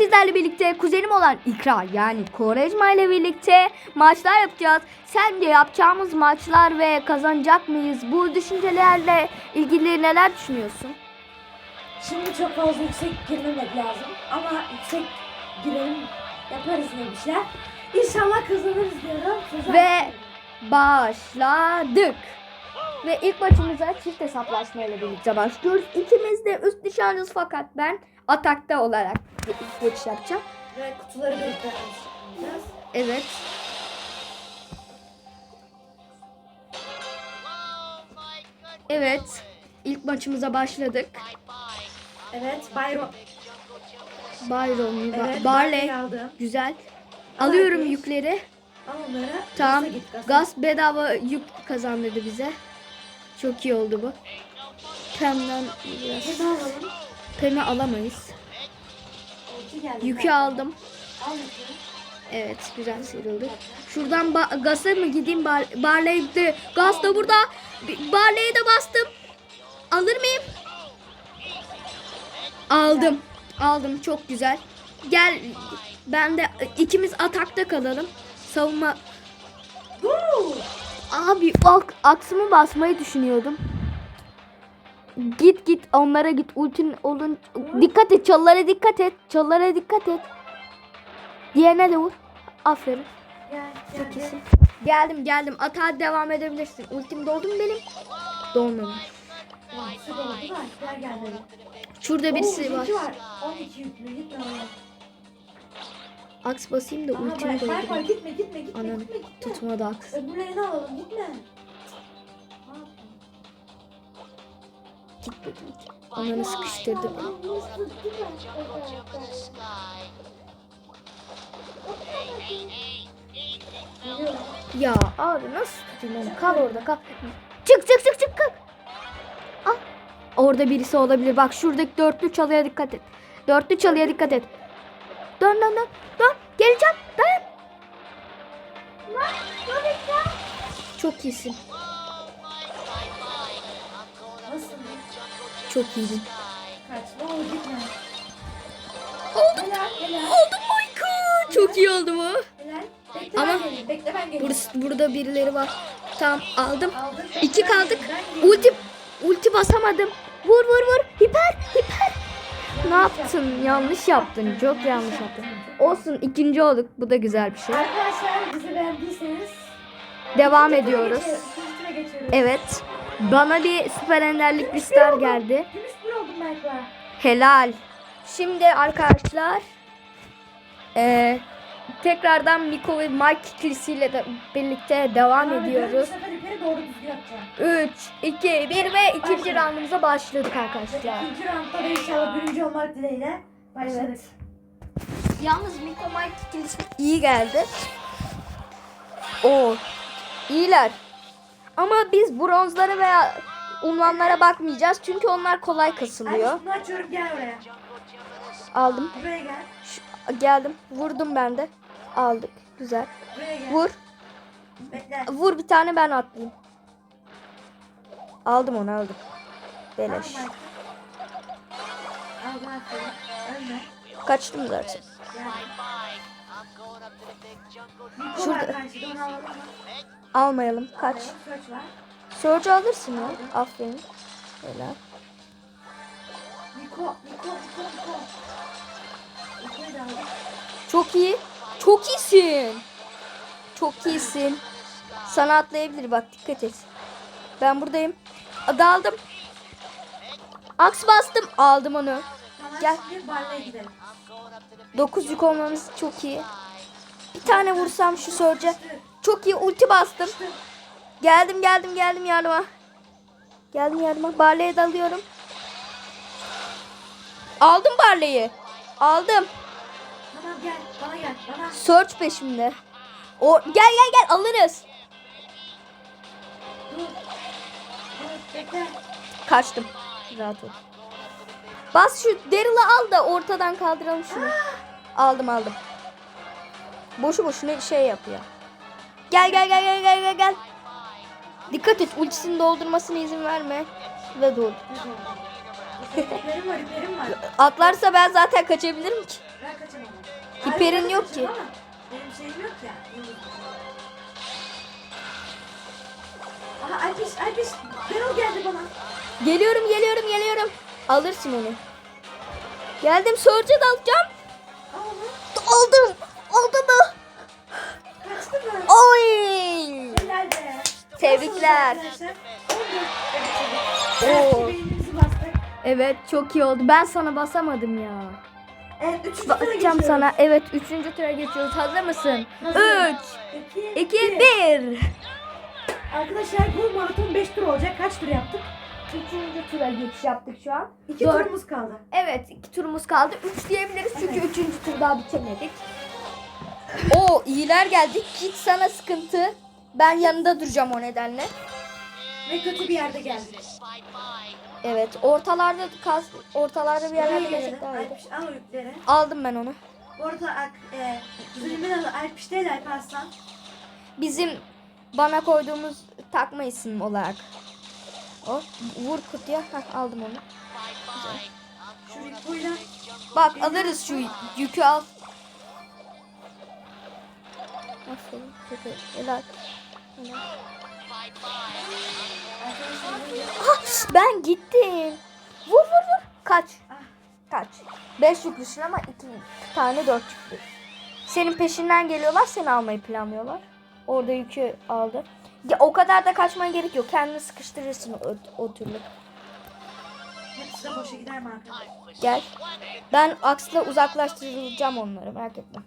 sizlerle birlikte kuzenim olan İkra yani Korejma ile birlikte maçlar yapacağız. Sence yapacağımız maçlar ve kazanacak mıyız? Bu düşüncelerle ilgili neler düşünüyorsun? Şimdi çok fazla yüksek girmemek lazım. Ama yüksek girelim yaparız şeyler. İnşallah kazanırız diyorum. Söz Ve başladık. Ve ilk maçımıza çift hesaplaşmayla birlikte başlıyoruz. İkimiz de üst nişancıyız fakat ben atakta olarak ge- geçiş yapacağım. Ve kutuları birlikte. Evet. Evet. İlk maçımıza başladık. Evet Byron. Byron, Ba- Evet Barley. Güzel. Alıyorum yükleri. Al onları. Tamam. Gaz bedava yük kazandırdı bize. Çok iyi oldu bu. Pem'den biraz. Pem'i alamayız. Yükü aldım. Evet güzel sıyrıldı. Şuradan ba- Gaz'a mı gideyim? Bar- Barley de. Gaz da burada. Barley'e de bastım. Alır mıyım? Aldım. Aldım çok güzel. Gel ben de ikimiz atakta kalalım. Savunma! Abi ak aksımı basmayı düşünüyordum. Git git onlara git ultin olun. Dikkat et çalılara dikkat et. Çalılara dikkat et. Diğerine de vur. Aferin. Gel Çok gel. iyisin. Geldim geldim. Atağa devam edebilirsin. Ultim doldu mu benim? Gelmedi. Şurada birisi var. yükü var. 12 yüklü gitme. Aks basayım da Aha, ultimi doldurayım. gitme gitme gitme gitme gitme. tutmadı aks. Öbürlerini alalım gitme. Yaptın? Gitmedim ki. Ananı sıkıştırdı beni. Ya abi nasıl tutayım onu? Kal orada kal. Çık çık çık çık kalk. Ah. Orada birisi olabilir. Bak şuradaki dörtlü çalıya dikkat et. Dörtlü çalıya dikkat et. Dön dön dön. Dön. Geleceğim. Dön. Çok iyisin. Nasıl? Çok iyiydin. Kaç. Ne olur gitme. Oldu. Helal helal. Oldu Michael. Çok iyi oldu. Helal. Bekle Ama- ben. Bekle ben. Burası, burada birileri var. Tamam aldım. Aldım. İki kaldık. Ulti ulti basamadım. Vur vur vur. Hiper hiper. Ne yaptın? Yanlış yaptın. Çok yanlış yaptın. Olsun ikinci olduk. Bu da güzel bir şey. Arkadaşlar bizi beğendiyseniz Devam ediyoruz. Evet. Bana bir süper enderlik bir star geldi. Helal. Şimdi arkadaşlar eee, tekrardan Miko ve Mike ikilisiyle de birlikte devam ediyoruz. Düzgün yapacağım. 3, 2, 1 ve ikinci roundumuza başladık arkadaşlar. İkinci roundda da inşallah birinci olmak dileğiyle başladık. Evet. Yalnız Miko Mike ikilisi iyi geldi. O iyiler. Ama biz bronzlara veya unvanlara bakmayacağız çünkü onlar kolay kasılıyor. Ay açıyorum gel oraya. Aldım. Buraya gel. Şu- geldim. Vurdum ben de. Aldık. Güzel. Vur. Bekle. Vur bir tane ben atlayayım. Aldım onu aldım. Beleş. Kaçtım zaten. Şurada. Almayalım. Kaç. Surge alırsın ya. Aferin. Helal. Miko, Miko, Miko, Miko. Çok iyi. Çok iyisin. Çok iyisin. Sana atlayabilir bak dikkat et. Ben buradayım. Daldım. Aks bastım. Aldım onu. Gel. 9 yük olmamız çok iyi. Bir tane vursam şu Surge'e. Çok iyi ulti bastım. Geldim geldim geldim yardıma. Geldim yardıma. Barley'e dalıyorum. Aldım Barley'i. Aldım. Tamam gel, bana gel, bana. Search peşimde. O gel gel gel alırız. Dur. Dur, bekle. Kaçtım. Rahat ol. Bas şu Daryl'ı al da ortadan kaldıralım şunu. Aldım aldım. Boşu boşuna şey yapıyor. Gel gel gel gel gel gel gel. Dikkat et ultisini doldurmasına izin verme. Ve doldur. Atlarsa ben zaten kaçabilirim ki. Ben kaçamam. Hiperin yok ki. Benim şeyim yok ya. Aha Alpiş, Alpiş. Daryl geldi bana. Geliyorum geliyorum geliyorum. Alırsın onu. Geldim Surge'a dalacağım. Aa, onu Aldım. Aldım mı? kaçtı mı? Oy. Helal be. Tebrikler. Oo. Evet çok iyi oldu. Ben sana basamadım ya. Evet, üçüncü tura Bakacağım geçiyoruz. sana. Evet üçüncü tura geçiyoruz. Hazır mısın? Hazırım. 3, İki, 2, bir. 1. Arkadaşlar bu maraton 5 tur olacak. Kaç tur yaptık? Üçüncü tura geçiş yaptık şu an. 2 Dört. turumuz kaldı. Evet iki turumuz kaldı. Üç diyebiliriz çünkü Evet. üçüncü tur daha bitiremedik. O iyiler geldi. Git sana sıkıntı. Ben yanında duracağım o nedenle. Ve kötü bir yerde geldik. Evet ortalarda kas ortalarda bir yerlerde gerçekten iyiydi. Alpiş al yükleri. Aldım ben onu. Bu arada Ak- e, Zülmün adı Alpiş değil Alparslan. Bizim bana koyduğumuz takma isim olarak. O vur kutuya. Heh, aldım onu. Şu Rikbu'yla Bak alırız şu yükü al. Aferin. Kötü. Helal. Helal. ben gittim. Vur vur vur. Kaç. Ah. Kaç. Beş yüklüsün ama iki tane dört yüklü. Senin peşinden geliyorlar seni almayı planlıyorlar. Orada yükü aldı. Ya, o kadar da kaçman gerek yok. Kendini sıkıştırırsın o, o türlü. hepsi de boşa gider mi arkadaşlar? Gel. Ben aksla uzaklaştıracağım onları merak etme.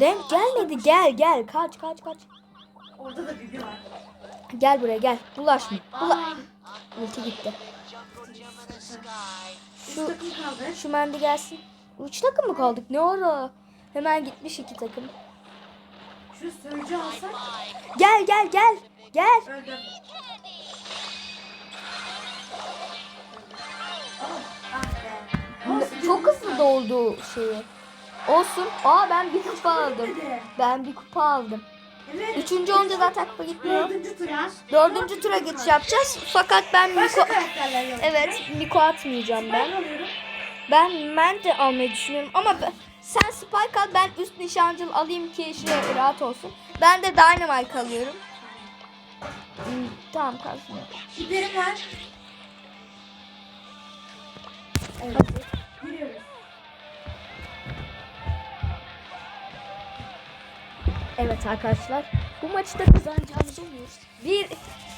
Dem gelmedi gel gel kaç kaç kaç. Orada da Bibi var. Gel buraya gel. Bulaşma. Bula Ulti gitti. Şu şu mendi gelsin. Üç takım mı kaldık? Ne ara? Hemen gitmiş iki takım. Şu sörcü alsak Gel gel gel. Gel. Çok hızlı doldu şeyi. Olsun. Aa ben bir kupa aldım. Ben bir kupa aldım. Üçüncü olunca zaten kupa gitmiyor. Dördüncü tura. Geçiş yapacağız. Fakat ben Miko... Evet Miko atmayacağım ben. Ben Mente almayı düşünüyorum ama ben- sen Spike al ben üst nişancıl alayım ki şey rahat olsun. Ben de Dynamite alıyorum. Hmm, tamam kalsın. Biberim var. Evet. Evet arkadaşlar bu maçı da kazanacağımızı umuyoruz. Bir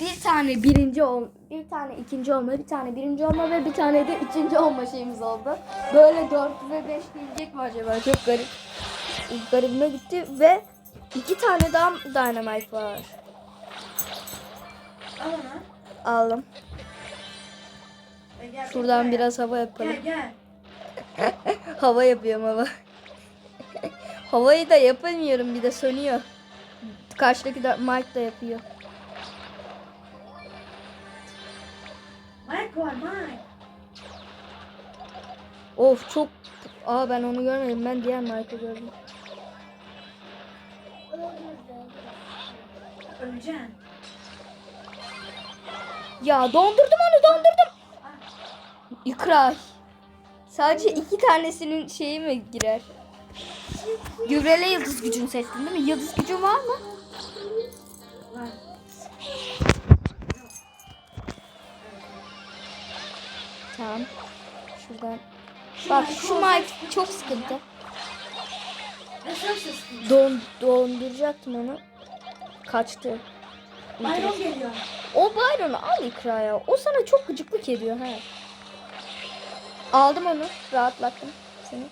bir tane birinci ol, bir tane ikinci olma, bir tane birinci olma ve bir tane de üçüncü olma şeyimiz oldu. Böyle dört ve beş gelecek mi acaba? Çok garip. Garibime gitti ve iki tane daha Dynamite var. Al onu. Aldım. E, gel, Şuradan gel. biraz hava yapalım. Gel gel. hava yapıyorum hava. Havayı da yapamıyorum bir de sönüyor. Karşıdaki de Mike da yapıyor. Mike var Mike. Of çok... Aa ben onu görmedim. Ben diğer Mike'ı gördüm. Ya dondurdum onu dondurdum. İkra. Sadece iki tanesinin şeyi mi girer? Gübrele yıldız gücünü seçtin değil mi? Yıldız gücün var mı? Var. Tamam. Şuradan. Bak şu Mike çok sıkıntı. Don, donduracaktım onu. Kaçtı. Bayram geliyor. O Byron'u al ikra ya. O sana çok gıcıklık ediyor ha. Aldım onu. Rahatlattım seni.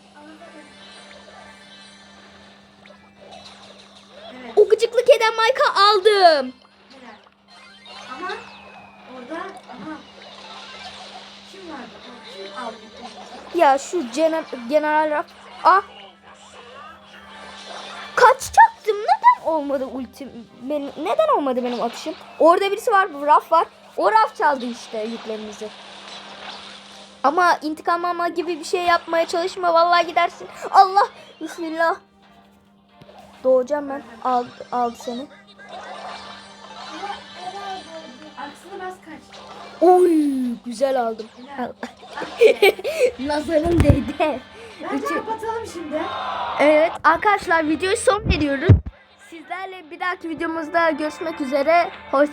Gıcıklık eden Mike'ı aldım. Helal. Ama orada aha. Kim vardı? Kim aldı? Ya şu General, General Raf. Ah. Kaçacaktım. Neden olmadı ultim? Benim, neden olmadı benim atışım? Orada birisi var. bu Raf var. O Raf çaldı işte yüklerimizi. Ama intikam alma gibi bir şey yapmaya çalışma. Vallahi gidersin. Allah. Bismillah. Doğacağım ben. Aldı, aldı seni. Aksine bas kaç. Oy güzel aldım. Nazarın değdi. Bence kapatalım şimdi. Evet arkadaşlar videoyu son veriyoruz. Sizlerle bir dahaki videomuzda görüşmek üzere. Hoşça